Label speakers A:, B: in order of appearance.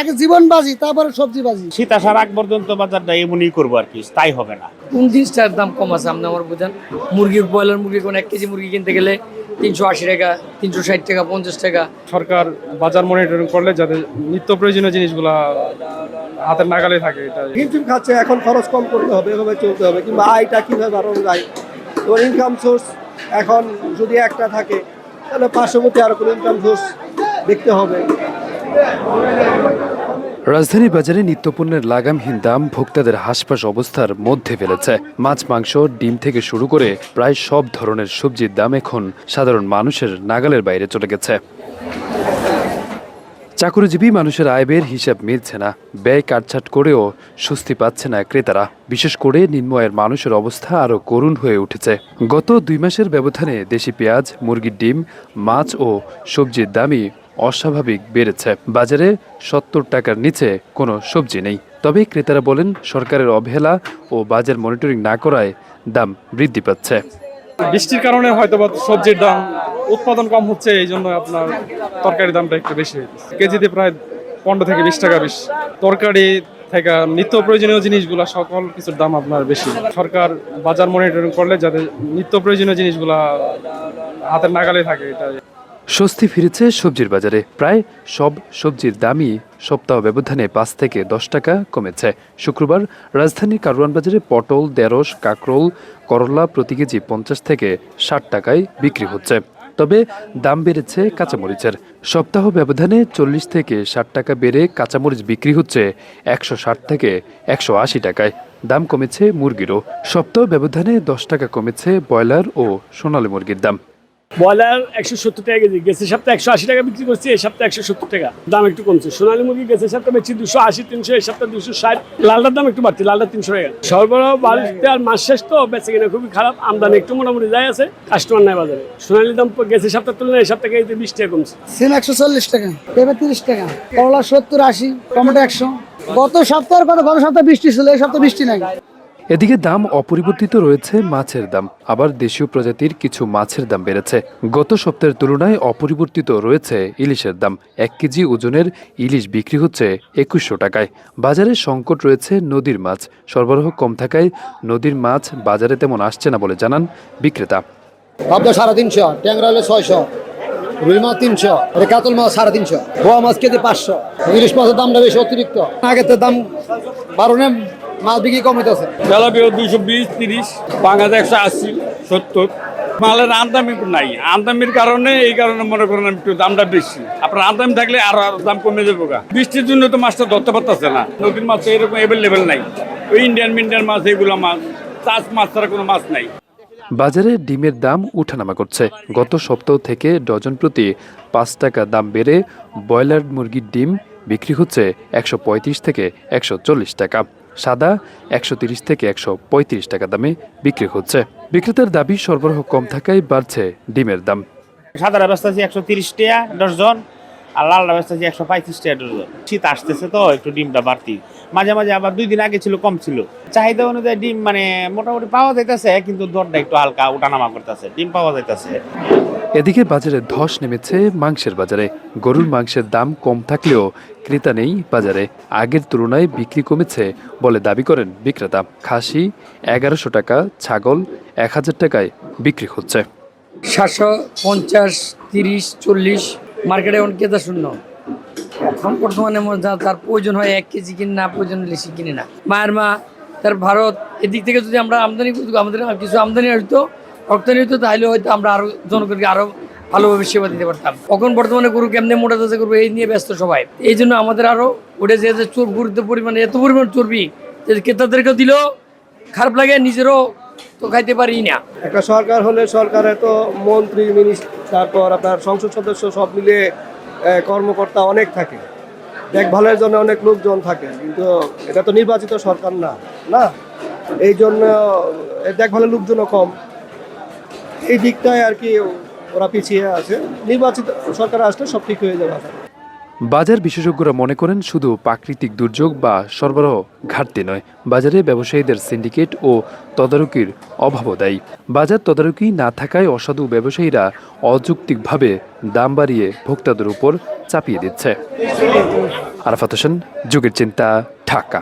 A: এক জীবন বাজি তারপরে সবজি বাজি।
B: শীত আসার আগ পর্যন্ত বাজারটা এমনই করব আর কি তাই হবে না।
C: কোন জিনিসটার দাম কম আছে আপনি আমার বুঝেন? মুরগি ব্রয়লার মুরগি কোন এক কেজি মুরগি কিনতে গেলে তিনশো আশি টাকা তিনশো ষাট টাকা পঞ্চাশ টাকা।
D: সরকার বাজার মনিটরিং করলে যাতে নিত্য প্রয়োজনীয় জিনিসগুলা হাতের নাগালে থাকে এটা
E: হিমশিম খাচ্ছে এখন খরচ কম করতে হবে এভাবে চলতে হবে কিংবা আয়টা কীভাবে বাড়ানো যায়? তোমার ইনকাম সোর্স এখন যদি একটা থাকে তাহলে পার্শ্ববর্তী আরও কোনো ইনকাম সোর্স দেখতে হবে।
F: রাজধানী বাজারে নিত্যপণ্যের লাগামহীন দাম ভোক্তাদের হাসপাস অবস্থার মধ্যে ফেলেছে। মাছ, মাংস, ডিম থেকে শুরু করে প্রায় সব ধরনের সবজির দাম এখন সাধারণ মানুষের নাগালের বাইরে চলে গেছে। চাকরিজীবী মানুষের আয় ব্যয়ের হিসাব মিলছে না। ব্যয় কাটছাট করেও স্বস্তি পাচ্ছে না ক্রেতারা। বিশেষ করে নিম্ন আয়ের মানুষের অবস্থা আরও করুণ হয়ে উঠেছে। গত দুই মাসের ব্যবধানে দেশি পেঁয়াজ, মুরগির ডিম, মাছ ও সবজির দামই অস্বাভাবিক বেড়েছে। বাজারে সত্তর টাকার নিচে কোনো সবজি নেই। তবে ক্রেতারা বলেন, সরকারের অবহেলা ও বাজার মনিটরিং না করায় দাম বৃদ্ধি পাচ্ছে।
D: বৃষ্টির কারণে হয়তো সবজির দাম, উৎপাদন কম হচ্ছে, এই জন্য আপনার তরকারির দামটা একটু বেশি কেজিতে প্রায় পনেরো থেকে বিশ টাকা বেশি তরকারি থেকে নিত্য প্রয়োজনীয় জিনিসগুলা, সকল কিছুর দাম আপনার বেশি। সরকার বাজার মনিটরিং করলে যাতে নিত্য প্রয়োজনীয় জিনিসগুলা হাতের নাগালে থাকে, এটা
F: স্বস্তি ফিরেছে সবজির বাজারে। প্রায় সব সবজির দামই সপ্তাহ ব্যবধানে পাঁচ থেকে দশ টাকা কমেছে। শুক্রবার রাজধানীর কারওয়ান বাজারে পটল দেড়শ কাকরোল, করলা প্রতি কেজি পঞ্চাশ থেকে ষাট টাকায় বিক্রি হচ্ছে। তবে দাম বেড়েছে কাঁচামরিচের। সপ্তাহ ব্যবধানে চল্লিশ থেকে ষাট টাকা বেড়ে কাঁচামরিচ বিক্রি হচ্ছে একশো ষাট থেকে একশো আশি টাকায়। দাম কমেছে মুরগিরও। সপ্তাহ ব্যবধানে দশ টাকা কমেছে ব্রয়লার ও সোনালী মুরগির দাম।
G: ব্রয়লার একশো সত্তর টাকা কেজি, গেছে সপ্তাহে একশো আশি টাকা বিক্রি করছি, এই সপ্তাহে একশো সত্তর টাকা। দাম একটু কমছে। সোনালী মুরগি গেছে সপ্তাহে বেচছি দুশো আশি, তিনশো, এই সপ্তাহে দুশো ষাট। লালটার দাম একটু বাড়ছে লালটা তিনশো টাকা। সরবরাহ বাড়িতে আর মাস শেষ তো, বেঁচে কিনা খুবই খারাপ, আমদানি একটু মোটামুটি যাই আছে কাস্টমার নাই বাজারে। সোনালী দাম গেছে সপ্তাহের তুলনায় এই সপ্তাহে কেজিতে বিশ টাকা কমছে।
A: সিম একশো চল্লিশ টাকা, পেঁপে তিরিশ টাকা, করলা সত্তর আশি, টমেটো একশো। গত সপ্তাহের কথা, গত সপ্তাহে বৃষ্টি ছিল, এই সপ্তাহে বৃষ্টি নাই।
F: এদিকে দাম অপরিবর্তিত রয়েছে মাছের দাম। আবার দেশীয় প্রজাতির কিছু মাছের দাম বেড়েছে। গত সপ্তাহের তুলনায় অপরিবর্তিত রয়েছে ইলিশের দাম। এক কেজি ওজনের ইলিশ বিক্রি হচ্ছে একুশশো টাকায়। বাজারে সংকট রয়েছে নদীর মাছ। সরবরাহ কম থাকায় নদীর মাছ বাজারে তেমন আসছে না বলে জানান বিক্রেতা।
E: পাবদা সাড়ে তিনশো, ট্যাংরা হলে ছয়শো, রুই মাছ তিনশো কাতল মাছ সাড়ে তিনশো, বোয়া মাছ কেজি পাঁচশো। ইলিশ মাছের দামটা বেশি অতিরিক্ত। দাম বারোনে মাছ বিক্রি কম হইতেছে?
G: তেলাপিয়া দুশো বিশ তিরিশ পাঙ্গাস একশো আশি সত্তর। মালের আমদামি নাই। আমদামির কারণে এই কারণে মনে করেন একটু দামটা বেশি। আপনার আমদামি থাকলে আরও আরও দাম কমে যাবে গা। বৃষ্টির জন্য তো মাছটা ধরতে পারতেছে না। নদীর মাছ তো এরকম অ্যাভেলেবেল নাই। ওই ইন্ডিয়ান মিন্ডিয়ান মাছ এইগুলো মাছ চাষ মাছ ছাড়া কোনো মাছ নাই।
F: বাজারে ডিমের দাম উঠানামা করছে। গত সপ্তাহ থেকে ডজন প্রতি পাঁচ টাকা দাম বেড়ে ব্রয়লার মুরগির ডিম বিক্রি হচ্ছে একশো পঁয়ত্রিশ থেকে একশো চল্লিশ টাকা। সাদা একশো থেকে একশো পঁয়ত্রিশ টাকা দামে বিক্রি হচ্ছে। বিক্রেতার দাবি, সরবরাহ কম থাকায় বাড়ছে ডিমের দাম।
B: সাদারা ব্যস্ত আছি একশো তিরিশ টাকা ডজন, আর লালটা ব্যস্ত আছি একশো পঁয়ত্রিশ টাকা ডজন। শীত আসতেছে তো, একটু ডিমটা বাড়তি। মাঝে মাঝে আবার দুই দিন আগে ছিল, কম ছিল। চাহিদা অনুযায়ী ডিম মানে মোটামুটি পাওয়া যাইতেছে, কিন্তু দরটা একটু হালকা উঠানামা করতেছে, ডিম পাওয়া যাইতেছে।
F: এদিকে বাজারে ধস নেমেছে মাংসের বাজারে। গরুর মাংসের দাম কম থাকলেও ক্রেতা নেই বাজারে। আগের তুলনায় বিক্রি কমেছে বলে দাবি করেন বিক্রেতা। খাসি এগারোশো টাকা, ছাগল এক হাজার টাকায় বিক্রি হচ্ছে।
C: সাতশো পঞ্চাশ, তিরিশ, চল্লিশ, মার্কেটে এখন কেতা শূন্য। এখন বর্তমানে তার প্রয়োজন হয় এক কেজি কিনে, না প্রয়োজন সে কিনে না। মায়ের মা, তার ভারত, এদিক থেকে যদি আমরা আমদানি করতে আমাদের কিছু আমদানি হইতো রপ্তানি হইতো তাহলে হয়তো আমরা আরও জনগণকে আরও ভালোভাবে সেবা দিতে পারতাম। এখন বর্তমানে গরু কেমনে মোটা তাজা করব এই নিয়ে ব্যস্ত সবাই। এই জন্য আমাদের আরও ওটা যে চোর গুরুত্ব পরিমাণে, এত পরিমাণ চর্বি যে ক্রেতাদেরকে দিলেও খারাপ লাগে, নিজেরও তো খাইতে পারি না।
E: একটা সরকার হলে সরকারে তো মন্ত্রী, মিনিস্টার, তারপর আপনার সংসদ সদস্য সব মিলিয়ে কর্মকর্তা অনেক থাকে। দেখভালের জন্য অনেক লোকজন থাকে, কিন্তু এটা তো নির্বাচিত সরকার না না? এই জন্য দেখভালের লোকজনও কম। এই দিকটায় আর কি ওরা পিছিয়ে আছে। নির্বাচিত সরকার আসলে সব ঠিক হয়ে যাবে।
F: বাজার বিশেষজ্ঞরা মনে করেন শুধু প্রাকৃতিক দুর্যোগ বা সরবরাহ ঘাটতি নয়, বাজারে ব্যবসায়ীদের সিন্ডিকেট ও তদারকির অভাবও দায়ী। বাজার তদারকি না থাকায় অসাধু ব্যবসায়ীরা অযৌক্তিকভাবে দাম বাড়িয়ে ভোক্তাদের উপর চাপিয়ে দিচ্ছে। আরাফাত হোসেন, যুগের চিন্তা, ঢাকা।